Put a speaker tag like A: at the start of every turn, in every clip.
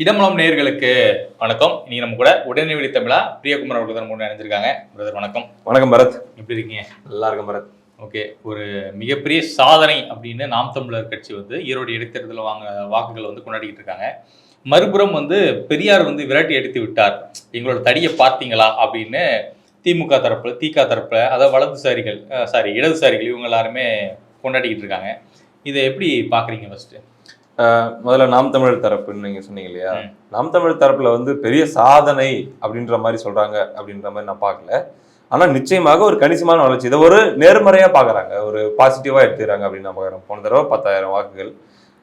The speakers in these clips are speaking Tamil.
A: இடமலம் நேயர்களுக்கு வணக்கம். இன்னைக்கு நம்ம கூட உடனடி தமிழா பிரியகுமார் அவர்கள் தான் இணைஞ்சிருக்காங்க பிரதர் வணக்கம்.
B: வணக்கம் பரத்.
A: எப்படி இருக்கீங்க?
B: நல்லா இருக்கும் பரத்.
A: ஓகே ஒரு மிகப்பெரிய சாதனை அப்படின்னு நாம் தமிழர் கட்சி வந்து ஈரோடு இடைத்தேர்தலில் வாங்க வாக்குகள் வந்து கொண்டாடிக்கிட்டு இருக்காங்க. மறுபுறம் வந்து பெரியார் வந்து விரட்டி அடித்து விட்டார். எங்களோட தடியை பார்த்தீங்களா அப்படின்னு திமுக தரப்புல திக தரப்புல அதாவது வலதுசாரிகள் சாரி இடதுசாரிகள் இவங்க எல்லாருமே கொண்டாடிக்கிட்டு இருக்காங்க. இதை எப்படி பார்க்குறீங்க ஃபர்ஸ்ட்
B: அஹ் முதல்ல நாம் தமிழர் தரப்புன்னு நீங்க சொன்னீங்க இல்லையா. நாம் தமிழர் தரப்புல வந்து பெரிய சாதனை அப்படின்ற மாதிரி சொல்றாங்க அப்படின்ற மாதிரி நான் பார்க்கல. ஆனா நிச்சயமாக ஒரு கணிசமான வளர்ச்சி. இதை ஒரு நேர்மறையா பாக்குறாங்க ஒரு பாசிட்டிவா எடுத்துக்கிறாங்க அப்படின்னு நான் பார்க்குறேன். போன தடவை பத்தாயிரம் வாக்குகள்.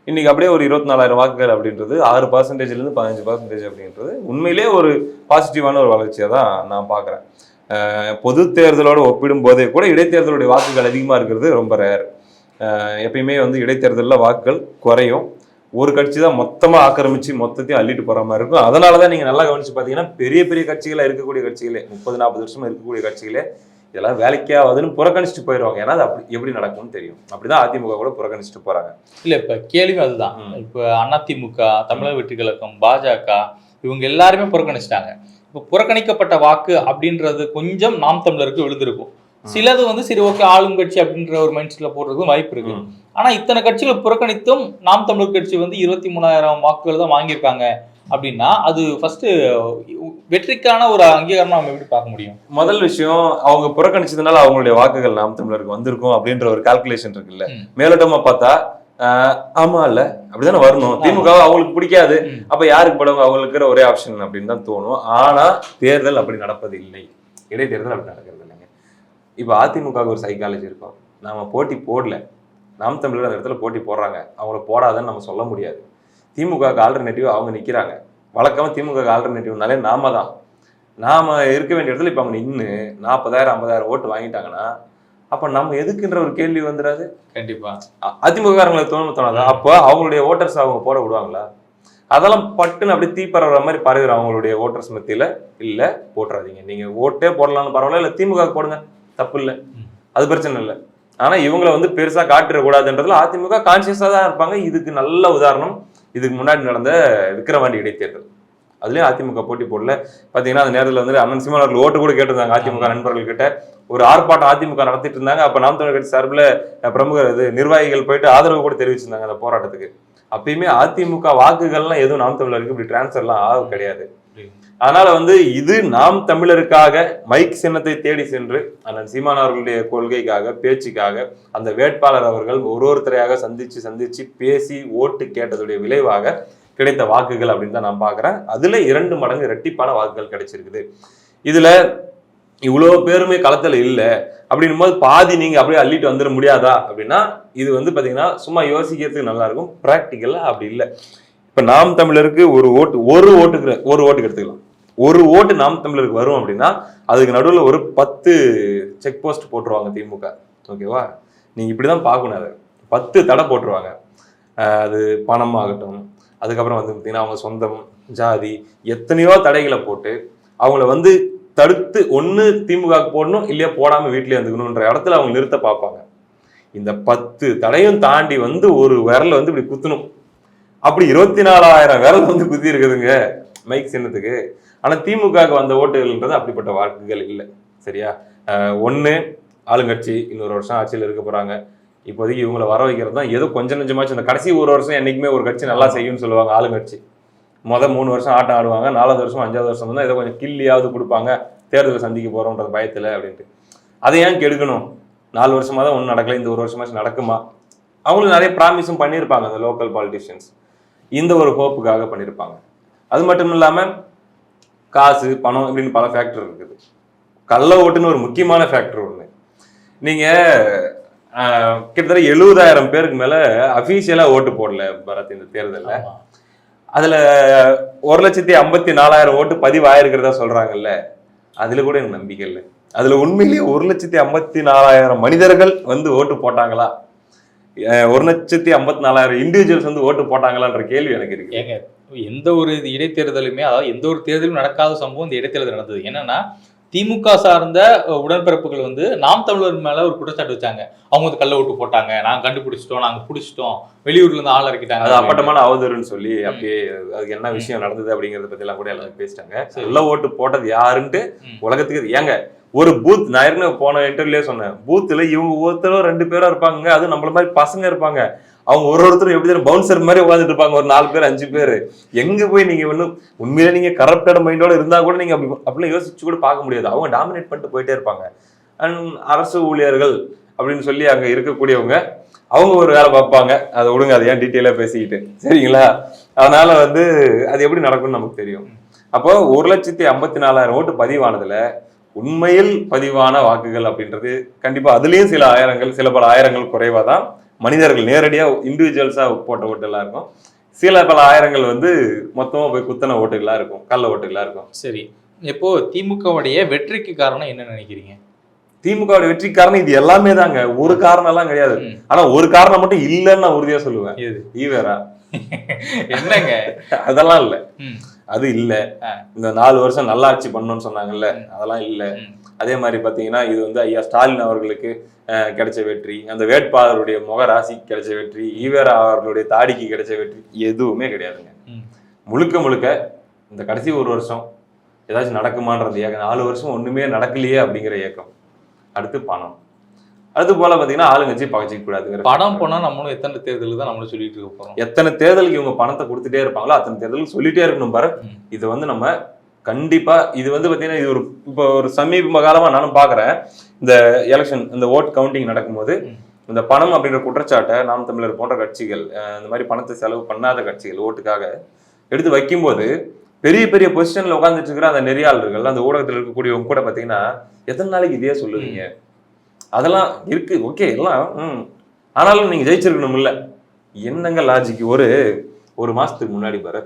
B: இன்னைக்கு அப்படியே ஒரு இருபத்தி நாலாயிரம் வாக்குகள் அப்படின்றது ஆறு பர்சன்டேஜ்ல இருந்து பதினஞ்சு பர்சன்டேஜ் அப்படின்றது உண்மையிலேயே ஒரு பாசிட்டிவான ஒரு வளர்ச்சியை தான் நான் பார்க்குறேன். பொது தேர்தலோட ஒப்பிடும் போதே கூட இடைத்தேர்தலுடைய வாக்குகள் அதிகமாக இருக்கிறது ரொம்ப ரேர் எப்பயுமே வந்து இடைத்தேர்தலில் வாக்குகள் குறையும். ஒரு கட்சி தான் மொத்தமாக ஆக்கிரமிச்சு மொத்தத்தையும் அள்ளிட்டு போகிற மாதிரி இருக்கும். அதனால தான் நீங்கள் நல்லா கவனிச்சு பார்த்தீங்கன்னா பெரிய பெரிய கட்சிகளாக இருக்கக்கூடிய கட்சிகளே முப்பது நாற்பது வருஷமா இருக்கக்கூடிய கட்சிகளே இதெல்லாம் வேலைக்கே ஆகாதுன்னு புறக்கணிச்சுட்டு போயிடுவாங்க ஏன்னா அது அப்படி எப்படி நடக்கும்னு தெரியும். அப்படிதான் அதிமுக கூட புறக்கணிச்சுட்டு போறாங்க.
A: இல்ல இப்ப கேள்வி அதுதான். இப்ப அதிமுக தமிழக வெற்றி கழகம் பாஜக இவங்க எல்லாருமே புறக்கணிச்சிட்டாங்க. இப்ப புறக்கணிக்கப்பட்ட வாக்கு அப்படின்றது கொஞ்சம் நாம் தமிழருக்கு விழுந்திருக்கும். சிலது வந்து சரி ஓகே ஆளும் கட்சி அப்படின்ற ஒரு மைண்ட் செட்ல போடுறதுக்கும் வாய்ப்பு இருக்கு. ஆனா இத்தனை கட்சிகள் புறக்கணித்தும் நாம் தமிழர் கட்சி வந்து இருபத்தி மூணாயிரம் வாக்குகள் தான் வாங்கியிருக்காங்க அப்படின்னா அது ஃபர்ஸ்ட் வெற்றிக்கான ஒரு அங்கீகாரமா நம்ம எப்படி பார்க்க முடியும்?
B: முதல் விஷயம் அவங்க புறக்கணிச்சதுனால அவங்களுடைய வாக்குகள் நாம் தமிழருக்கு வந்திருக்கும் அப்படின்ற ஒரு கால்குலேஷன் இருக்குல்ல. மேலோட்டமா பார்த்தா ஆமா இல்ல அப்படிதானே வரணும். திமுக அவங்களுக்கு பிடிக்காது. அப்ப யாருக்கு படுவாங்க அவங்களுக்கு ஒரே ஆப்ஷன் அப்படின்னு தான் தோணும். ஆனா தேர்தல் அப்படி நடப்பது இல்லை இடைத்தேர்தல் அப்படி நடக்கிறது இப்ப அதிமுக ஒரு சைக்காலஜி இருக்கும். நாம போட்டி போடல. நாம் தமிழர் அந்த இடத்துல போட்டி போடுறாங்க. அவங்கள போடாதன்னு நம்ம சொல்ல முடியாது. திமுக ஆல்டர்னேட்டிவ் அவங்க நிக்கிறாங்க. வழக்கமா திமுக ஆல்டர்னேட்டிவ்னாலே நாம தான். நாம இருக்க வேண்டிய இடத்துல இப்ப அவங்க நின்று நாற்பதாயிரம் ஐம்பதாயிரம் ஓட்டு வாங்கிட்டாங்கன்னா அப்ப நம்ம எதுக்குன்ற ஒரு கேள்வி வந்துடாது?
A: கண்டிப்பா.
B: அ- அதிமுககாரங்களை தோண தோணாதா? அப்போ அவங்களுடைய ஓட்டர்ஸ் அவங்க போட விடுவாங்களா? அதெல்லாம் பட்டுன்னு அப்படியே தீ பரவுற மாதிரி பரவிடும் அவங்களுடைய ஓட்டர்ஸ் மத்தியில. இல்ல போட்டுறாதீங்க. நீங்க ஓட்டே போடலாம்னு பரவாயில்ல இல்ல திமுக போடுங்க. தப்பு இல்ல. அது பிரச்சனை இல்லை. ஆனா இவங்கள வந்து பெருசா காட்டிடக்கூடாதுன்றதுல அதிமுக கான்சியஸா தான் இருப்பாங்க. இதுக்கு நல்ல உதாரணம். இதுக்கு முன்னாடி நடந்த விக்கிரவாண்டி இடைத்தேர்தல். அதுலயும் அதிமுக போட்டி போடல. பாத்தீங்கன்னா அந்த நேரத்துல வந்து அண்ணன் சீமான் அவர்கள் ஓட்டு கூட கேட்டிருந்தாங்க அதிமுக நண்பர்கள் கிட்ட ஒரு ஆர்ப்பாட்டம் அதிமுக நடத்திட்டு இருந்தாங்க. அப்ப நாம் தமிழர் கட்சி சார்பில் பிரமுகர் இது நிர்வாகிகள் போயிட்டு ஆதரவு கூட தெரிவிச்சிருந்தாங்க அந்த போராட்டத்துக்கு. அப்பயுமே அதிமுக வாக்குகள்லாம் எதுவும் நாம் தமிழருக்கு இப்படி டிரான்ஸ்ஃபர்லாம் ஆக கிடையாது. அதனால வந்து இது நாம் தமிழருக்காக மைக் சின்னத்தை தேடி சென்று அண்ணன் சீமான் அவர்களுடைய கொள்கைக்காக பேச்சுக்காக அந்த வேட்பாளர் அவர்கள் ஒரு ஒருத்தரையாக சந்திச்சு சந்திச்சு பேசி ஓட்டு கேட்டதுடைய விளைவாக கிடைத்த வாக்குகள் அப்படின்னு தான் நான் பார்க்குறேன். அதுல இரண்டு மடங்கு இரட்டிப்பான வாக்குகள் கிடைச்சிருக்குது. இதுல இவ்வளோ பேருமே களத்துல இல்லை. அப்படின்னும் போது பாதி நீங்க அப்படியே அள்ளிட்டு வந்துட முடியாதா? அப்படின்னா இது வந்து பாத்தீங்கன்னா சும்மா யோசிக்கிறதுக்கு நல்லா இருக்கும். அப்படி இல்லை. இப்ப நாம் தமிழருக்கு ஒரு ஓட்டு ஒரு ஓட்டுக்கு ஒரு ஓட்டுக்கு எடுத்துக்கலாம். ஒரு ஓட்டு நாம் தமிழருக்கு வரும் அப்படின்னா அதுக்கு நடுவில் ஒரு பத்து செக் போஸ்ட் போட்டுருவாங்க திமுக. ஓகேவா நீங்கள் இப்படி தான் பார்க்கணும் அதை. பத்து தடை போட்டுருவாங்க. அது பணம் ஆகட்டும் அதுக்கப்புறம் வந்து பார்த்தீங்கன்னா அவங்க சொந்தம் ஜாதி எத்தனையோ தடைகளை போட்டு அவங்கள வந்து தடுத்து ஒன்று திமுக போடணும் இல்லையா போடாமல் வீட்டிலே வந்துக்கணுன்ற இடத்துல அவங்க நிறுத்த பார்ப்பாங்க. இந்த பத்து தடையும் தாண்டி வந்து ஒரு விரல வந்து இப்படி குத்தணும். அப்படி இருபத்தி நாலாயிரம் விரல் வந்து குத்தி இருக்குதுங்க மைக் சின்னத்துக்கு. ஆனா திமுகவுக்கு வந்த ஓட்டுகள்ன்றது அப்படிப்பட்ட வாக்குகள் இல்லை. சரியா? ஒண்ணு ஆளுங்கட்சி இன்னொரு வருஷம் ஆட்சியில் இருக்க போறாங்க. இப்போதைக்கு இவங்களை வர வைக்கிறது தான் ஏதோ கொஞ்சம் கொஞ்சமாச்சும் இந்த கடைசி ஒரு வருஷம் என்னைக்குமே ஒரு கட்சி நல்லா செய்யும்னு சொல்லுவாங்க ஆளுங்கட்சி. மொதல் மூணு வருஷம் ஆட்டம் ஆடுவாங்க நாலாவது வருஷம் அஞ்சாவது வருஷம் தான் ஏதோ கொஞ்சம் கில்லியாவது கொடுப்பாங்க தேர்தலை சந்திக்க போறோம்ன்ற பயத்துல அப்படின்ட்டு. அதை ஏன் கெடுக்கணும்? நாலு வருஷமா தான் ஒன்றும் நடக்கல இந்த ஒரு வருஷமாச்சும் நடக்குமா? அவங்களுக்கு நிறைய ப்ராமிஸும் பண்ணியிருப்பாங்க அந்த லோக்கல் பாலிட்டிஷியன்ஸ் இந்த ஒரு ஹோப்புக்காக பண்ணியிருப்பாங்க. அது மட்டும் இல்லாம காசு பணம் இப்படின்னு பல ஃபேக்டர் இருக்குது. கள்ள ஓட்டுன்னு ஒரு முக்கியமான ஃபேக்டர் ஒன்று நீங்க ஆஹ், கிட்டத்தட்ட எழுபதாயிரம் பேருக்கு மேல அபிஷியலா ஓட்டு போடல பரத் இந்த தேர்தல்ல. அதுல ஒரு லட்சத்தி ஐம்பத்தி நாலாயிரம் ஓட்டு பதிவாயிருக்கிறதா சொல்றாங்கல்ல. அதுல கூட எனக்கு நம்பிக்கை இல்லை. அதுல உண்மையிலேயே ஒரு லட்சத்தி ஐம்பத்தி நாலாயிரம் மனிதர்கள் வந்து ஓட்டு போட்டாங்களா? ஒரு லட்சத்தி ஐம்பத்தி நாலாயிரம் இண்டிவிஜுவல்ஸ் வந்து ஓட்டு போட்டாங்களான்ற கேள்வி எனக்கு இருக்கு
A: எந்த ஒரு இது இடைத்தேர்தலுமே அதாவது எந்த ஒரு தேர்தலும் நடக்காத சம்பவம் இந்த இடைத்தேர்தல் நடந்தது. என்னன்னா திமுக சார்ந்த உடன்பிறப்புகள் வந்து நாம் தமிழர் மேல ஒரு குற்றச்சாட்டு வச்சாங்க. அவங்க வந்து கள்ள ஓட்டு போட்டாங்க. நாங்க கண்டுபிடிச்சிட்டோம். நாங்க பிடிச்சிட்டோம். வெளியூர்ல இருந்து ஆள் இறக்கிட்டாங்க.
B: அது அப்பட்டமான அவதூறுன்னு சொல்லி அப்படியே அதுக்கு என்ன விஷயம் நடந்தது அப்படிங்கறத பத்தி எல்லாம் கூட எல்லாரும் பேசிட்டாங்க. நல்ல ஓட்டு போட்டது யாருன்ட்டு. உலகத்துக்கு ஏங்க? ஒரு பூத் நான் ஏற்கனவே போன இன்டர்வியூலே சொன்னேன். பூத்தில் இவங்க ஒருத்தரும் ரெண்டு பேரும் இருப்பாங்க அது நம்மள மாதிரி பசங்க இருப்பாங்க. அவங்க ஒரு ஒருத்தரும் எப்படி பவுன்சர் மாதிரி உட்காந்துட்டு இருப்பாங்க. ஒரு நாலு பேர் அஞ்சு பேர். எங்க போய் நீங்க ஒன்றும் உண்மையிலே நீங்க கரப்டட் மைண்டோட இருந்தா கூட நீங்க அப்படி அப்படிலாம் யோசிச்சு கூட பார்க்க முடியாது. அவங்க டாமினேட் பண்ணிட்டு போயிட்டே இருப்பாங்க. அண்ட் அரசு ஊழியர்கள் அப்படின்னு சொல்லி அங்க இருக்கக்கூடியவங்க அவங்க ஒரு வேலை பார்ப்பாங்க. அதை விடுங்க அதை ஏன் டீட்டெயிலாக பேசிக்கிட்டு. சரிங்களா? அதனால வந்து அது எப்படி நடக்கும்னு நமக்கு தெரியும். அப்போ ஒரு லட்சத்தி ஐம்பத்தி நாலாயிரம் ஓட்டு பதிவானதுல உண்மையில் பதிவான வாக்குகள் அப்படின்றது கண்டிப்பா அதுலயும் சில ஆயிரங்கள் சில பல ஆயிரங்கள் குறைவா தான் மனிதர்கள் நேரடியா இண்டிவிஜுவல்ஸா போட்ட ஓட்டெல்லாம் இருக்கும். சில பல ஆயிரங்கள் வந்து மொத்தமா போய் குத்தன ஓட்டுகளா இருக்கும் கள்ள ஓட்டுகளா இருக்கும்.
A: சரி. இப்போ திமுகவுடைய வெற்றிக்கு காரணம் என்ன நினைக்கிறீங்க?
B: திமுகவோட வெற்றி காரணம் இது எல்லாமே தாங்க. ஒரு காரணம் எல்லாம் கிடையாது. ஆனா ஒரு காரணம் மட்டும் இல்லைன்னு நான் உறுதியா சொல்லுவேன். ஈவேரா.
A: என்னங்க?
B: அதெல்லாம் இல்ல. அது இல்ல. இந்த நாலு வருஷம் நல்லாட்சி பண்ணணும்னு சொன்னாங்கல்ல. அதெல்லாம் இல்ல. அதே மாதிரி பாத்தீங்கன்னா இது வந்து ஐயா ஸ்டாலின் அவர்களுக்கு அஹ், கிடைச்ச வெற்றி அந்த வேட்பாளருடைய முக ராசிக்கு கிடைச்ச வெற்றி ஈவேரா அவர்களுடைய தாடிக்கு கிடைச்ச வெற்றி எதுவுமே கிடையாதுங்க. முழுக்க முழுக்க இந்த கடைசி ஒரு வருஷம் ஏதாச்சும் நடக்குமான்றது ஏக்கம் நாலு வருஷம் ஒண்ணுமே நடக்கலையே அப்படிங்கிற ஏக்கம் அடுத்து பணம் அடுத்து போல பாத்தீங்கன்னா ஆளுங்கட்சி பகச்சிக்க கூடாதுங்கிற
A: பணம் போனா நம்மளும் எத்தனை தேர்தல் தான் நம்மளும் சொல்லிட்டு இருக்க போறோம்
B: எத்தனை தேர்தலுக்கு இவங்க பணத்தை கொடுத்துட்டே இருப்பாங்களோ அத்தனை தேர்தலுக்கு சொல்லிட்டே இருக்கணும் பாரு. இது வந்து நம்ம கண்டிப்பா இது வந்து பாத்தீங்கன்னா இது ஒரு இப்போ ஒரு சமீப காலமா நானும் பாக்குறேன் இந்த எலெக்ஷன் இந்த ஓட் கவுண்டிங் நடக்கும்போது. இந்த பணம் அப்படின்ற குற்றச்சாட்டை நாம் தமிழர் போன்ற கட்சிகள் இந்த மாதிரி பணத்தை செலவு பண்ணாத கட்சிகள் ஓட்டுக்காக எடுத்து வைக்கும்போது பெரிய பெரிய பொசிஷன்ல உட்கார்ந்துட்டு இருக்கிற அந்த நெறியாளர்கள் அந்த ஊடகத்தில் இருக்கக்கூடியவங்க கூட பாத்தீங்கன்னா எத்தனை நாளைக்கு இதே சொல்லுவீங்க அதெல்லாம் இருக்கு. ஓகே எல்லாம் ஆனாலும் நீங்க ஜெயிச்சிருக்கணும் இல்ல என்னங்க லாஜிக் ஒரு ஒரு மாசத்துக்கு முன்னாடி பாரு.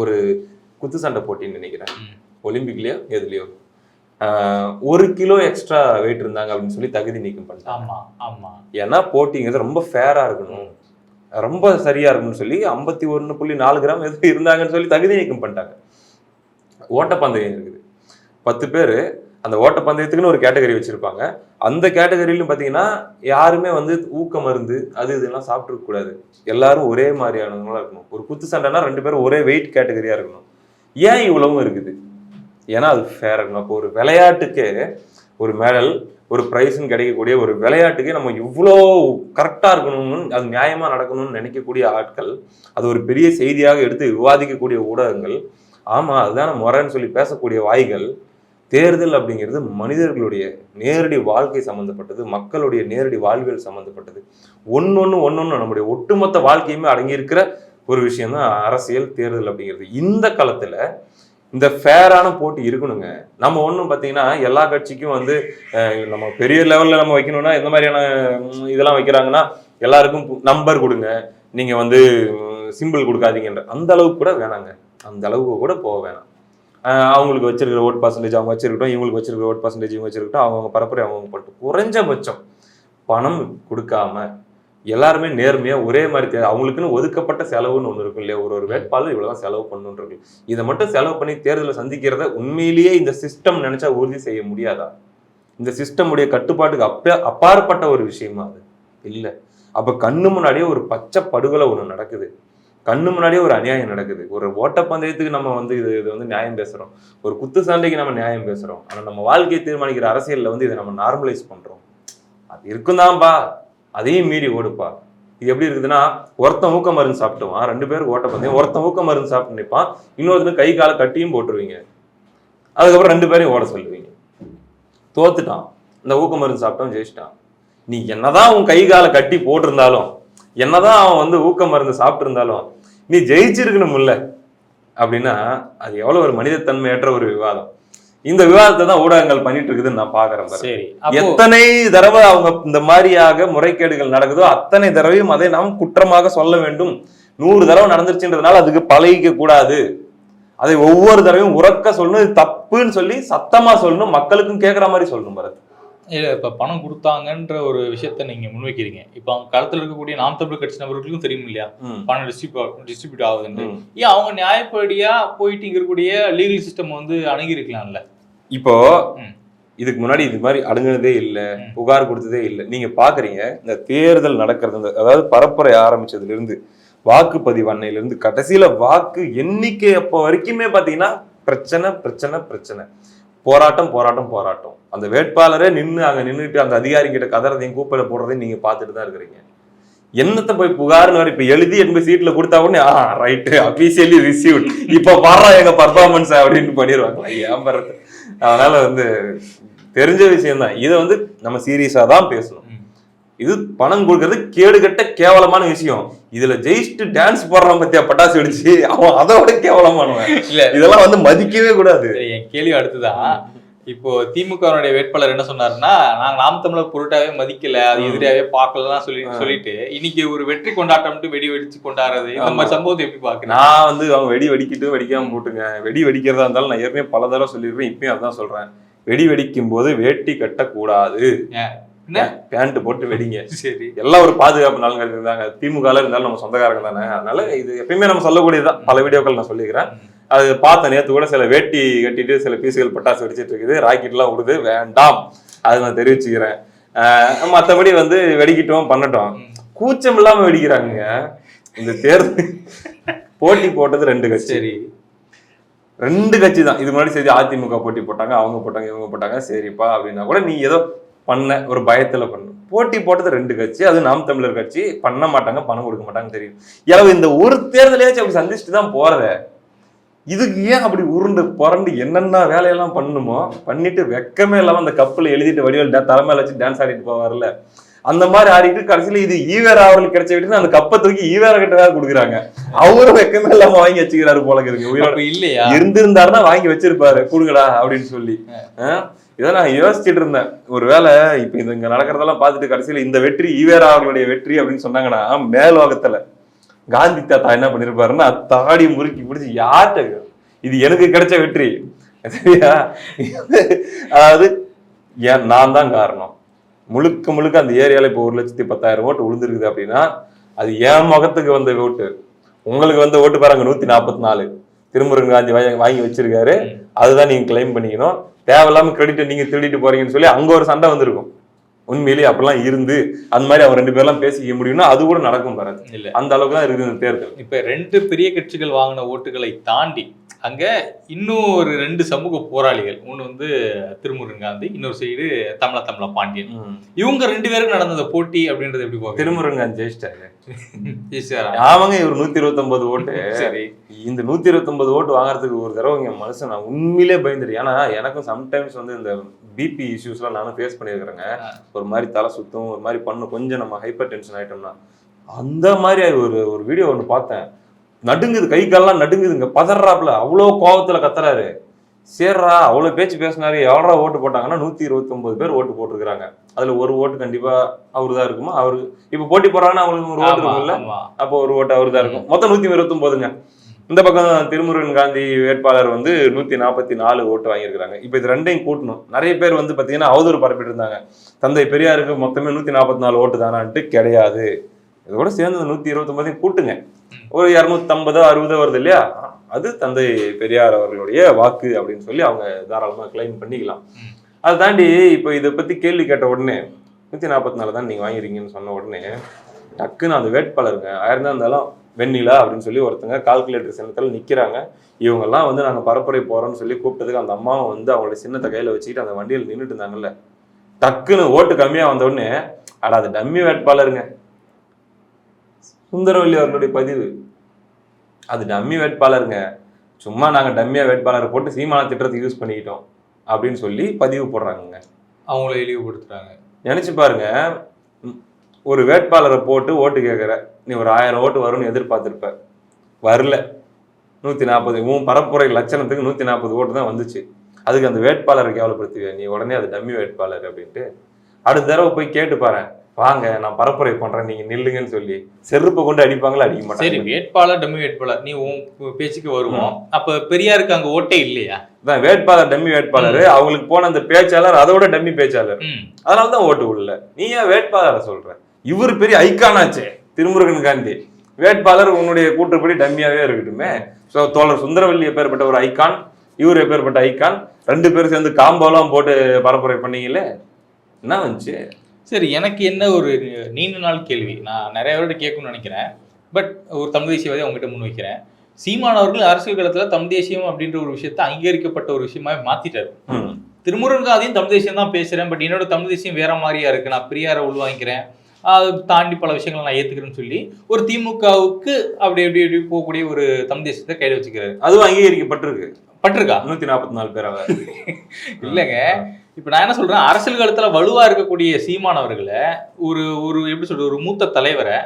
B: ஒரு குத்து சண்டை போட்டின்னு நினைக்கிறேன். ஒலிம்பிக்லயோ எதுலயோ. ஒரு கிலோ எக்ஸ்ட்ரா வெயிட் இருந்தாங்க அப்படின்னு சொல்லி தகுதி நீக்கம் பண்ணிட்டாங்க. ஏன்னா போட்டிங்கிறது ரொம்ப ஃபேரா இருக்கணும். ரொம்ப சரியா இருக்கணும்னு சொல்லி ஐம்பத்தி ஒன்று புள்ளி நாலு கிராம் எது இருந்தாங்கன்னு சொல்லி தகுதி நீக்கம் பண்ணிட்டாங்க. ஓட்டப்பந்தயம் இருக்குது. பத்து பேர் அந்த ஓட்டப்பந்தயத்துக்குன்னு ஒரு கேட்டகரி வச்சுருப்பாங்க. அந்த கேட்டகரியிலும் பார்த்தீங்கன்னா யாருமே வந்து ஊக்க மருந்து அது இதெல்லாம் சாப்பிட்ருக்கக்கூடாது எல்லாரும் ஒரே மாதிரியானவங்களாக இருக்கணும். ஒரு குத்து சண்டைனா ரெண்டு பேரும் ஒரே வெயிட் கேட்டகரியாக இருக்கணும். ஏன் இவ்வளவும் இருக்குது? ஏன்னா அது ஃபேர் இருக்கணும். அப்போ ஒரு விளையாட்டுக்கே ஒரு மெடல் ஒரு ப்ரைஸ்ன்னு கிடைக்கக்கூடிய ஒரு விளையாட்டுக்கே நம்ம இவ்வளோ கரெக்டாக இருக்கணும்னு அது நியாயமாக நடக்கணும்னு நினைக்கக்கூடிய ஆட்கள் அது ஒரு பெரிய செய்தியாக எடுத்து விவாதிக்கக்கூடிய ஊடகங்கள் ஆமாம் அதுதான் முறைன்னு சொல்லி பேசக்கூடிய வாய்கள் தேர்தல் அப்படிங்கிறது மனிதர்களுடைய நேரடி வாழ்க்கை சம்மந்தப்பட்டது மக்களுடைய நேரடி வாழ்வியல் சம்மந்தப்பட்டது ஒன்னொன்னு ஒன்னொன்னு நம்முடைய ஒட்டுமொத்த வாழ்க்கையுமே அடங்கியிருக்கிற ஒரு விஷயம் தான் அரசியல் தேர்தல் அப்படிங்கிறது. இந்த காலத்தில் இந்த ஃபேரான போட்டி இருக்கணுங்க. நம்ம ஒன்றும் பார்த்தீங்கன்னா எல்லா கட்சிக்கும் வந்து நம்ம பெரிய லெவலில் நம்ம வைக்கணும்னா எந்த மாதிரியான இதெல்லாம் வைக்கிறாங்கன்னா எல்லாருக்கும் நம்பர் கொடுங்க. நீங்கள் வந்து சிம்பிள் கொடுக்காதீங்கன்ற. அந்த அளவுக்கு கூட வேணாங்க. அந்த அளவுக்கு கூட போக வேணாம். அவங்களுக்கு வச்சிருக்கிற ஓட் பர்சன்டேஜ் அவங்க வச்சிருக்கட்டும் இவங்களுக்கு வச்சிருக்கிற ஓட் பர்சன்டேஜ் இவங்க வச்சிருக்கட்டும் அவங்க பரப்புரை அவங்க போட்டு குறைஞ்சபட்சம் பணம் கொடுக்காம எல்லாருமே நேர்மையாக ஒரே மாதிரி தே- அவங்களுக்குன்னு ஒதுக்கப்பட்ட செலவுன்னு ஒன்று இருக்கும் இல்லையா? ஒரு ஒரு வேட்பாளர் இவ்வளோதான் செலவு பண்ணுன்றது இதை மட்டும் செலவு பண்ணி தேர்தலை சந்திக்கிறத உண்மையிலேயே இந்த சிஸ்டம் நினைச்சா உறுதி செய்ய முடியாதா? இந்த சிஸ்டம் உடைய கட்டுப்பாட்டுக்கு அப்ப அப்பாற்பட்ட ஒரு விஷயமா அது? இல்லை. அப்போ கண்ணு முன்னாடியே ஒரு பச்சை படுகொலை ஒன்று நடக்குது. கண்ணு முன்னாடியே ஒரு அநியாயம் நடக்குது. ஒரு ஓட்டப்பந்தயத்துக்கு நம்ம வந்து இது இது வந்து நியாயம் பேசுகிறோம் ஒரு குத்து சண்டைக்கு நம்ம நியாயம் பேசுகிறோம் ஆனால் நம்ம வாழ்க்கையை தீர்மானிக்கிற அரசியலில் வந்து இதை நம்ம நார்மலைஸ் பண்ணுறோம் அது இருக்குந்தான்பா. அதையும் மீறி ஓடுப்பா. இது எப்படி இருக்குதுன்னா ஒருத்தன் ஊக்க மருந்து சாப்பிட்டுவான். ரெண்டு பேரும் ஓட்டப்பந்தயம். ஒருத்தன் ஊக்க மருந்து சாப்பிட்டு நிற்பான் இன்னொருத்தன் கை காலை கட்டியும் போட்டுருவீங்க. அதுக்கப்புறம் ரெண்டு பேரையும் ஓட சொல்லுவீங்க. தோத்துட்டான். இந்த ஊக்க மருந்து சாப்பிட்டான் ஜெயிச்சிட்டான். நீ என்னதான் உன் கை காலை கட்டி போட்டிருந்தாலும் என்னதான் அவன் வந்து ஊக்க மருந்து சாப்பிட்டு இருந்தாலும் நீ ஜெயிச்சிருக்கணும்ல அப்படின்னா அது எவ்வளவு ஒரு மனிதத்தன்மையற்ற ஒரு விவாதம். இந்த விவாதத்தை தான் ஊடகங்கள் பண்ணிட்டு இருக்குதுன்னு நான் பாக்குறேன்.
A: சரி
B: எத்தனை தடவை அவங்க இந்த மாதிரியாக முறைகேடுகள் நடக்குதோ அத்தனை தடவையும் அதை நாம் குற்றமாக சொல்ல வேண்டும். நூறு தடவை நடந்துருச்சுன்றதுனால அதுக்கு பழகிக்க கூடாது. அதை ஒவ்வொரு தடவையும் உறக்க சொல்லணும் இது தப்புன்னு சொல்லி சத்தமா சொல்லணும் மக்களுக்கும் கேட்குற மாதிரி சொல்லணும் பரத்
A: இல்ல இப்ப பணம் கொடுத்தாங்கன்ற ஒரு விஷயத்த நீங்க முன்வைக்கிறீங்க இப்ப அவங்க களத்துல இருக்கக்கூடிய நாம் தமிழ் கட்சி நபர்களுக்கும் தெரியும் இல்லையா. பணம் டிஸ்ட்ரிபியூட் டிஸ்ட்ரிபியூட் ஆகுதுன்னு. ஏன் அவங்க நியாயப்படியா போயிட்டு இங்க இருக்கக்கூடிய லீகல் சிஸ்டம் வந்து அணுகி இருக்கலாம்ல
B: இப்போ. இதுக்கு முன்னாடி இது மாதிரி அடங்குனதே இல்ல. புகார் கொடுத்ததே இல்ல நீங்க பாக்குறீங்க இந்த தேர்தல் நடக்கிறது அதாவது பரப்புரை ஆரம்பிச்சதுல இருந்து வாக்குப்பதிவு அன்னையில இருந்து கடைசியில வாக்கு எண்ணிக்கை அப்போ வரைக்குமே பாத்தீங்கன்னா பிரச்சனை பிரச்சனை பிரச்சனை போராட்டம் போராட்டம் போராட்டம். அந்த வேட்பாளரே நின்று அங்கே நின்றுட்டு அந்த அதிகாரி கிட்ட கதறதையும் கூப்பிட போடுறதையும் நீங்கள் பார்த்துட்டு தான் இருக்கிறீங்க. என்னத்தை போய் புகார்னு வர இப்போ எழுதி எண்பது சீட்டில் கொடுத்தா உடனே ஆ ரைட்டு அபிஷியலி ரிசீவ்ட் இப்போ பாடுறா எங்க பர்ஃபார்மன்ஸ் அப்படின்னு பண்ணிடுவாங்களா? ஏன் பண்றது அதனால வந்து தெரிஞ்ச விஷயம் தான் இதை வந்து நம்ம சீரியஸாக தான் பேசணும். இது பணம் கொடுக்கறது கேடுகட்ட கேவலமான விஷயம். இதுல ஜெயிச்சுட்டு டான்ஸ் போடுறான் பத்தியா பட்டாசு வெடிச்சு அவன் அதோட கேவலமானவன்
A: இல்ல.
B: இதெல்லாம் வந்து மதிக்கவே கூடாது.
A: என் கேள்வி அடுத்துதான் இப்போ திமுகவுடைய வேட்பாளர் என்ன சொன்னாருன்னா நாங்க நாம் தமிழர் பொருட்டாவே மதிக்கல அது. எதிரியாவே பார்க்கலாம் சொல்லி. சொல்லிட்டு இன்னைக்கு ஒரு வெற்றி கொண்டாட்டம்ட்டு வெடி வெடிச்சு கொண்டாடுறது இந்த. மாதிரி சம்பவத்தை எப்படி பாக்குறேன்
B: நான் வந்து அவங்க வெடி வெடிக்கிட்டு வெடிக்காம போட்டுங்க. வெடி வெடிக்கிறதா இருந்தாலும் நான் ஏற்கனவே பல தடவை சொல்லியிருக்கேன் இப்பயும் அதான் சொல்றேன். வெடி வெடிக்கும் போது வேட்டி கட்டக்கூடாது? பேண்ட் போட்டு வெடிங்க.
A: சரி.
B: எல்லாம் ஒரு பாதுகாப்பு நலன்கள் இருந்தாங்க. திமுகல இருந்தாலும் நம்ம சொந்தக்காரங்க தானே. அதனால இது எப்பயுமே நம்ம சொல்லக்கூடியதுதான் பல வீடியோக்கள் நான் சொல்லிக்கிறேன். அது பார்த்த நேத்து கூட சில வேட்டி கட்டிட்டு சில பீஸுகள் பட்டாசு வெடிச்சிட்டு இருக்குது. ராக்கெட் எல்லாம் விடுது வேண்டாம். அது நான் தெரிவிச்சுக்கிறேன். மத்தபடி வந்து வெடிக்கிட்டோம் பண்ணட்டும். கூச்சம் இல்லாம வெடிக்கிறாங்க இந்த தேர்தல் போட்டி போட்டது ரெண்டு கட்சி.
A: சரி.
B: ரெண்டு கட்சி தான். இது முன்னாடி சரி அதிமுக போட்டி போட்டாங்க அவங்க போட்டாங்க இவங்க போட்டாங்க. சரிப்பா அப்படின்னா கூட நீ ஏதோ பண்ண ஒரு பயத்தில் பண்ண. போட்டி போட்டது ரெண்டு கட்சி அது நாம் தமிழர் கட்சி பண்ண மாட்டாங்க பணம் கொடுக்க மாட்டாங்க தெரியும். எனவே இந்த ஒரு தேர்தலையாச்சும் அப்படி சந்திச்சுட்டு தான் போகிறத இதுக்கு ஏன் அப்படி உருண்டு புரண்டு என்னென்ன வேலையெல்லாம் பண்ணணுமோ பண்ணிட்டு வெக்கமே இல்லாமல் அந்த கப்பில் எழுதிட்டு வடிவல் தலைமையில் வச்சு டான்ஸ் ஆடிட்டு போவார்ல அந்த மாதிரி ஆடிட்டு கடைசியில இது ஈவேரா அவர்களுக்கு கிடைச்ச விட்டு அந்த கப்பை தூக்கி ஈவேரா கிட்ட தான் கொடுக்குறாங்க. அவரும் வெக்கமே இல்லாம வாங்கி வச்சுக்கிறாரு போல இருக்கு. உயிரோட
A: இல்லையா?
B: இருந்திருந்தாருன்னா வாங்கி வச்சிருப்பாரு. கொடுங்கடா அப்படின்னு சொல்லி? இதை நான் யோசிச்சுட்டு இருந்தேன். ஒருவேளை இப்ப இது இங்க நடக்கிறதெல்லாம் பார்த்துட்டு கடைசியில இந்த வெற்றி ஈவேரா அவர்களுடைய வெற்றி அப்படின்னு சொன்னாங்கன்னா மேலோகத்துல காந்தி தாத்தா என்ன பண்ணிருப்பாருன்னா தாடி முறுக்கி பிடிச்சி யார்கிட்ட இது? எனக்கு கிடைச்ச வெற்றி. சரியா? அதாவது ஏன் நான் தான் காரணம். முழுக்க முழுக்க அந்த ஏரியால இப்போ ஒரு லட்சத்தி பத்தாயிரம் ஓட்டு விழுந்திருக்குது அப்படின்னா அது என் முகத்துக்கு வந்த ஓட்டு. உங்களுக்கு வந்த ஓட்டு பாருங்க நூத்தி நாற்பத்தி நாலு. திருமுருகன் காந்தி வாங்கி- வச்சிருக்காரு. அதுதான் நீங்க கிளைம் பண்ணிக்கணும். தேவையில்லாம கிரெடிட் நீங்க திருடிட்டு போறீங்கன்னு சொல்லி அங்க ஒரு சண்டை வந்திருக்கும். உண்மையிலேயே அப்படிலாம் இருந்து அந்த மாதிரி அவங்க ரெண்டு பேர்லாம் பேசிக்க முடியும்னா அது கூட நடக்கும் பாருங்க.
A: இல்ல.
B: அந்த அளவுக்கு தான் இருக்குது இந்த தேர்தல்.
A: இப்ப ரெண்டு பெரிய கட்சிகள் வாங்கின ஓட்டுகளை தாண்டி அங்க இன்னும் ஒரு ரெண்டு சமூக போராளிகள் ஒண்ணு வந்து திருமுருகன் காந்தி இன்னொரு சைடு தமிழ தமிழ பாண்டியன். இவங்க ரெண்டு பேரும் நடந்த போட்டி அப்படின்றது எப்படி போகுது
B: திருமுருகன் ஜெயிச்சிட்டாரு.
A: ஈஸ்வரா.
B: ஆமாங்க இவர் நூத்தி இருபத்தி ஓட்டு.
A: சரி.
B: இந்த நூத்தி இருபத்தி ஓட்டு வாங்குறதுக்கு ஒரு தடவை இங்க மனுஷன் நான் உண்மையிலே பயந்துரு ஏன்னா எனக்கும் சம்டைம்ஸ் வந்து இந்த பிபி இஷ்யூஸ்லாம் நானும் ஃபேஸ் பண்ணியிருக்கிறேங்க. ஒரு மாதிரி தலை சுத்தும் ஒரு மாதிரி பண்ணும் கொஞ்சம் நம்ம ஹைப்பர் டென்ஷன் ஆயிட்டோம்னா. அந்த மாதிரி ஒரு ஒரு வீடியோ ஒன்று பார்த்தேன். நடுங்குது கை கால்லாம் நடுங்குதுங்க. பதறாப்புல அவ்வளோ கோவத்துல கத்துறாரு. சேர்றா அவ்வளோ பேச்சு பேசினாரு. எவ்வளோ ஓட்டு போட்டாங்கன்னா நூத்தி இருபத்தொன்பது பேர் ஓட்டு போட்டிருக்கிறாங்க. அதுல ஒரு ஓட்டு கண்டிப்பா அவரு தான் இருக்குமா? அவரு இப்ப போட்டி போடுறாங்கன்னா அவங்களுக்கு ஒரு ஓட்டு இருக்கும்ல. அப்போ ஒரு ஓட்டு அவரு தான் இருக்கும் மொத்தம் நூத்தி இருபத்தொன்பதுங்க. இந்த பக்கம் திருமுருகன் காந்தி வேட்பாளர் வந்து நூத்தி நாற்பத்தி நாலு ஓட்டு வாங்கியிருக்காங்க இப்போ இது ரெண்டையும் கூட்டணும். நிறைய பேர் வந்து பாத்தீங்கன்னா அவதூறு பரப்பிட்டு இருந்தாங்க. தந்தை பெரியாருக்கு மொத்தமே நூத்தி நாற்பத்தி நாலு ஓட்டு தானான்ட்டு கிடையாது. இதோட சேர்ந்து அந்த நூத்தி இருபத்தொன்பதையும் கூட்டுங்க. ஒரு இரநூத்தம்பதோ அறுபதோ வருது இல்லையா? அது தந்தை பெரியார் அவர்களுடைய வாக்கு அப்படின்னு சொல்லி அவங்க தாராளமா கிளைம் பண்ணிக்கலாம். அதை தாண்டி இப்போ இதை பத்தி கேள்வி கேட்ட உடனே நூத்தி நாற்பத்தி நாலு தான் நீங்க வாங்கிருக்கீங்கன்னு சொன்ன உடனே டக்குன்னு அந்த வேட்பாளருங்க ஆயிருந்தா இருந்தாலும் வெண்ணிலா அப்படின்னு சொல்லி ஒருத்தங்க கால்குலேட்டர் சின்னத்தில் நிக்கிறாங்க. இவங்கெல்லாம் வந்து நாங்க பரப்புரை போறோம்னு சொல்லி கூப்பிட்டதுக்கு அந்த அம்மாவும் வந்து அவங்களுடைய சின்னத்தை கையில வச்சுக்கிட்டு அந்த வண்டியில் நின்றுட்டு இருந்தாங்கல்ல. டக்குன்னு ஓட்டு கம்மியா வந்த உடனே அட அது டம்மி வேட்பாளருங்க. சுந்தரவல்லி அவர்களுடைய பதிவு. அது டம்மி வேட்பாளருங்க. சும்மா நாங்க டம்மியா வேட்பாளரை போட்டு சீமான திட்டத்துக்கு யூஸ் பண்ணிக்கிட்டோம் அப்படின்னு சொல்லி பதிவு போடுறாங்கங்க.
A: அவங்கள இழிவுபடுத்துறாங்க.
B: நினைச்சு பாருங்க. ஒரு வேட்பாளரை போட்டு ஓட்டு கேட்குற நீ ஒரு ஆயிரம் ஓட்டு வரும்னு எதிர்பார்த்திருப்ப. வரல. நூத்தி நாற்பது உன் பரப்புரை லட்சணத்துக்கு நூத்தி நாற்பது ஓட்டு தான் வந்துச்சு. அதுக்கு அந்த வேட்பாளரை கேவலப்படுத்துவியா? நீ உடனே அது டம்மி வேட்பாளர் அப்படின்ட்டு. அடுத்த தடவை போய் கேட்டு பாரு வாங்க நான் பரப்புரை பண்றேன் நீங்க நில்லுங்கன்னு சொல்லி செருப்பை கொண்டு அடிப்பாங்களா? அடிக்க
A: சரி
B: மாட்டாங்க
A: வேட்பாளர் டம்மி வேட்பாளர் நீ உன் பேச்சுக்கு வருவோம். அப்ப பெரியாருக்கு அங்க ஓட்டே இல்லையா?
B: அதான் வேட்பாளர் டம்மி வேட்பாளர். அவங்களுக்கு போன அந்த பேச்சாளர் அதோட டம்மி பேச்சாளர். அதனால தான் ஓட்டு விடல. நீ ஏன் வேட்பாளரை சொல்ற? இவர் பெரிய ஐக்கானாச்சே திருமுருகன் காந்தி. வேட்பாளர் உன்னுடைய கூற்றுப்படி டம்மியாவே இருக்கட்டுமே. ஸோ தோழர் சுந்தரவல்லி எப்பேற்பட்ட ஒரு ஐக்கான் இவர் எப்பேற்பட்ட ஐக்கான் ரெண்டு பேரும் சேர்ந்து காம்போலாம் போட்டு பரப்புரை பண்ணீங்களே? என்ன வந்துச்சு?
A: சரி எனக்கு என்ன ஒரு நீண்ட நாள் கேள்வி. நான் நிறைய பேர்கிட்ட கேட்கணும்னு நினைக்கிறேன். பட் ஒரு தமிழ் தேசியவாதி அவங்ககிட்ட முன் வைக்கிறேன். சீமான் அவர்கள் அரசியல் களத்துல தமிழ் தேசியம் அப்படின்ற ஒரு விஷயத்த அங்கீகரிக்கப்பட்ட ஒரு விஷயமாவே மாத்திட்டாரு.
B: ம்.
A: திருமுருகாதையும் தமிழ் தேசியம் தான் பேசுறேன். பட் என்னோட தமிழ் தேசியம் வேற மாதிரியா இருக்கு. நான் பெரியாரை உள்வாங்கிக்கிறேன். அதை தாண்டி பல விஷயங்களை நான் ஏத்துக்கிறேன்னு சொல்லி ஒரு திமுகவுக்கு அப்படி அப்படி அப்படி போகக்கூடிய ஒரு தமிழ் தேசியத்தை கையில வச்சுக்கிறாரு.
B: அதுவும் அங்கீகரிக்கப்பட்டிருக்கு.
A: பட்டிருக்கா?
B: நூத்தி நாற்பத்தி நாலு பேராக
A: இல்லைங்க. இப்ப நான் என்ன சொல்றேன் அரசியல் களத்துல வலுவா இருக்கக்கூடிய சீமான் அவர்களை ஒரு ஒரு எப்படி சொல்றது ஒரு மூத்த தலைவரை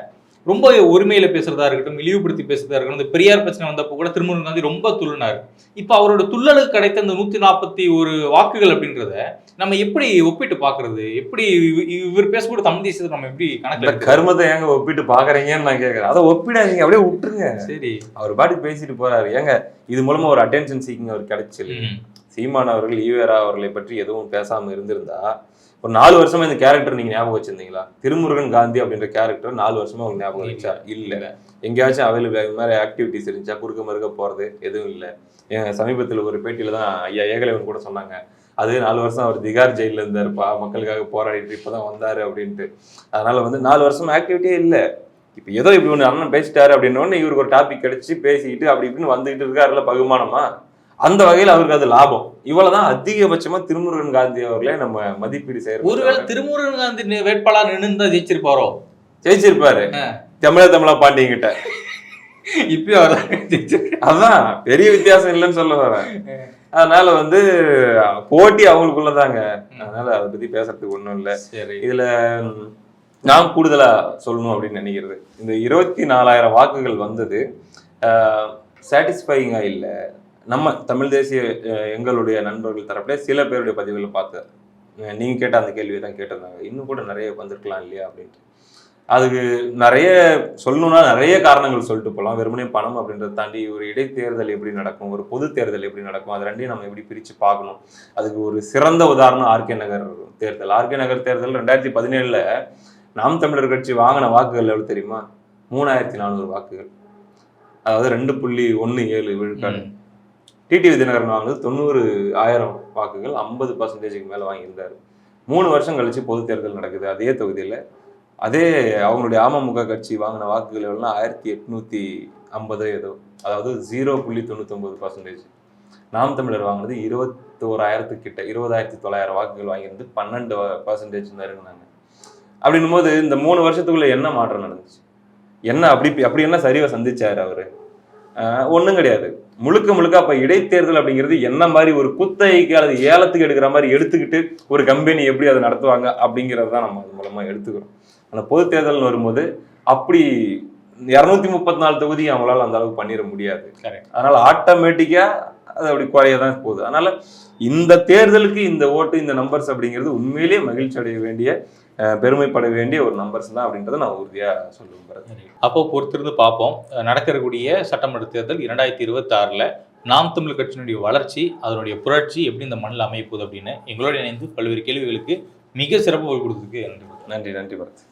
A: ரொம்ப ஒருமையில பேசுறதா இருக்கட்டும் இழிவுபடுத்தி பேசுறதா இருக்கட்டும் இந்த பெரியார் பிரச்சனை வந்தப்போ கூட திருமுருகன் காந்தி ரொம்ப துள்ளினார். இப்ப அவரோட துள்ளலுக்கு கிடைத்த இந்த நூத்தி நாற்பத்தி ஒரு வாக்குகள் அப்படின்றத நம்ம எப்படி ஒப்பிட்டு பாக்குறது எப்படி இவ- இவர் பேசக்கூடிய தமிழ் தேசியத்தை நம்ம எப்படி கணக்கு
B: கருமத்தை ஏங்க ஒப்பிட்டு பாக்குறீங்கன்னு நான் கேக்குறேன். அதை ஒப்பிடாதீங்க அப்படியே விட்டுருங்க.
A: சரி.
B: அவர் பாட்டுக்கு பேசிட்டு போறாரு. ஏங்க இது மூலமா ஒரு அட்டென்ஷன் சீக்கிங் அவர் கிடைச்சிரு
A: ம்.
B: சீமான் அவர்கள் ஈவேரா அவர்களை பற்றி எதுவும் பேசாம இருந்திருந்தா ஒரு நாலு வருஷமா இந்த கேரக்டர் நீங்க ஞாபகம் வச்சிருந்தீங்களா? திருமுருகன் காந்தி அப்படின்ற கேரக்டர் நாலு வருஷமா உங்களுக்கு ஞாபகம் வச்சா? இல்ல. எங்கேயாச்சும் அவைலபிள் இது மாதிரி ஆக்டிவிட்டிஸ் இருந்துச்சா? குறுக்க மறுக்க போறது எதுவும் இல்லை. சமீபத்தில் ஒரு பேட்டியில தான் ஐயா ஏகலைவன் கூட சொன்னாங்க. அது நாலு வருஷம் அவர் திகார் ஜெயில இருந்தாருப்பா மக்களுக்காக போராடிட்டு இப்பதான் வந்தாரு அப்படின்ட்டு. அதனால வந்து நாலு வருஷம் ஆக்டிவிட்டியே இல்லை. இப்போ ஏதோ இப்படி ஒன்று அண்ணன் பேசிட்டாரு அப்படின்னோடனே இவருக்கு ஒரு டாபிக் கிடைச்சி பேசிக்கிட்டு அப்படி இப்படின்னு வந்துகிட்டு இருக்காருல பகுமானமா? அந்த வகையில் அவருக்கு அது லாபம். இவ்வளவுதான் அதிகபட்சமா திருமுருகன் காந்தி அவர்களே நம்ம மதிப்பீடு
A: ஒருவேளை
B: செய்யறது
A: திருமுருகன் காந்தி வேட்பாளர் நின்று தான் ஜெயிச்சிருப்பாரோ.
B: ஜெயிச்சிருப்பாரு. தமிழ தமிழா பாண்டியங்கிட்ட.
A: இப்பயும் அவர்
B: அதான் பெரிய வித்தியாசம் இல்லைன்னு சொல்ல வரேன். அதனால வந்து போட்டி அவங்களுக்குள்ளதாங்க. அதனால அதை பத்தி பேசுறதுக்கு ஒண்ணும் இல்லை.
A: சரி.
B: இதுல நான் கூடுதலா சொல்லணும் அப்படின்னு நினைக்கிறது. இந்த இருபத்தி நாலாயிரம் வாக்குகள் வந்தது சாட்டிஸ்ஃபைங்கா இல்லை. நம்ம தமிழ் தேசிய எங்களுடைய நண்பர்கள் தரப்புல சில பேருடைய பதிவுகளை பார்த்தேன் நீங்கள் நீங்க கேட்ட அந்த கேள்வியை தான் கேட்டிருந்தாங்க. இன்னும் கூட நிறைய வந்திருக்கலாம் இல்லையா அப்படின்ட்டு. அதுக்கு நிறைய சொல்லணும்னா நிறைய காரணங்கள் சொல்லிட்டு போகலாம். வெறுமனே பணம் அப்படின்றத தாண்டி ஒரு இடைத்தேர்தல் எப்படி நடக்கும் ஒரு பொது தேர்தல் எப்படி நடக்கும் அது ரெண்டையும் நம்ம எப்படி பிரித்து பார்க்கணும். அதுக்கு ஒரு சிறந்த உதாரணம் ஆர்கே நகர் தேர்தல். ஆர்கே நகர் தேர்தல் ரெண்டாயிரத்தி பதினேழில் நாம் தமிழர் கட்சி வாங்கின வாக்குகள் எவ்வளோ தெரியுமா? மூணாயிரத்தி நானூறு வாக்குகள். அதாவது ரெண்டு புள்ளி ஒன்று ஏழு விழுக்காடு. டிடிவி தினகரன் வாங்கினது தொண்ணூறு ஆயிரம் வாக்குகள் ஐம்பது பர்சன்டேஜுக்கு மேலே வாங்கியிருந்தாரு. மூணு வருஷம் கழித்து பொது தேர்தல் நடக்குது அதே தொகுதியில். அதே அவங்களுடைய அமமுக கட்சி வாங்கின வாக்குகள் எவ்வளோனா ஆயிரத்தி எட்நூற்றி ஐம்பது ஏதோ. அதாவது ஜீரோ புள்ளி தொண்ணூத்தொம்பது பர்சன்டேஜ் நாம் தமிழர் வாங்கினது இருபத்தோராயிரத்து கிட்ட இருபதாயிரத்தி தொள்ளாயிரம் வாக்குகள் வாங்கியிருந்து பன்னெண்டு பர்சன்டேஜ் நெருங்கினாங்க அப்படின்னும் போது இந்த மூணு வருஷத்துக்குள்ளே என்ன மாற்றம் நடந்துச்சு? என்ன அப்படி அப்படி என்ன சரிவை சந்திச்சார் அவர்? ஒன்றும் கிடையாது. முழுக்க முழுக்க அப்ப இடைத்தேர்தல் அப்படிங்கிறது என்ன மாதிரி ஒரு குத்தகைக்கு அல்லது ஏலத்துக்கு எடுக்கிற மாதிரி எடுத்துக்கிட்டு ஒரு கம்பெனி எப்படி அதை நடத்துவாங்க அப்படிங்கிறது தான் நம்ம அது மூலமா எடுத்துக்கிறோம். ஆனா பொது தேர்தல்னு வரும்போது அப்படி இரநூத்தி முப்பத்தி நாலு தொகுதி அவங்களால அந்த அளவுக்கு பண்ணிட முடியாது. அதனால ஆட்டோமேட்டிக்கா அது அப்படி குறைய தான் போகுது. அதனால இந்த தேர்தலுக்கு இந்த ஓட்டு இந்த நம்பர்ஸ் அப்படிங்கிறது உண்மையிலேயே மகிழ்ச்சி அடைய வேண்டிய பெருமைப்பட வேண்டிய ஒரு நம்பர்ஸ் தான் அப்படின்றத நான் உறுதியா சொல்ல விரும்புறேன்
A: அப்போ பொறுத்திருந்து பார்ப்போம். நடக்கக்கூடிய சட்டமன்ற தேர்தல் இரண்டாயிரத்தி இருபத்தி ஆறுல நாம் தமிழ் கட்சியினுடைய வளர்ச்சி அதனுடைய புரட்சி எப்படி இந்த மண்ணில் அமைய போகுது அப்படின்னு எங்களோட இணைந்து பல்வேறு கேள்விகளுக்கு மிக சிறப்பு கொடுத்ததுக்கு நன்றி
B: நன்றி நன்றி பரத்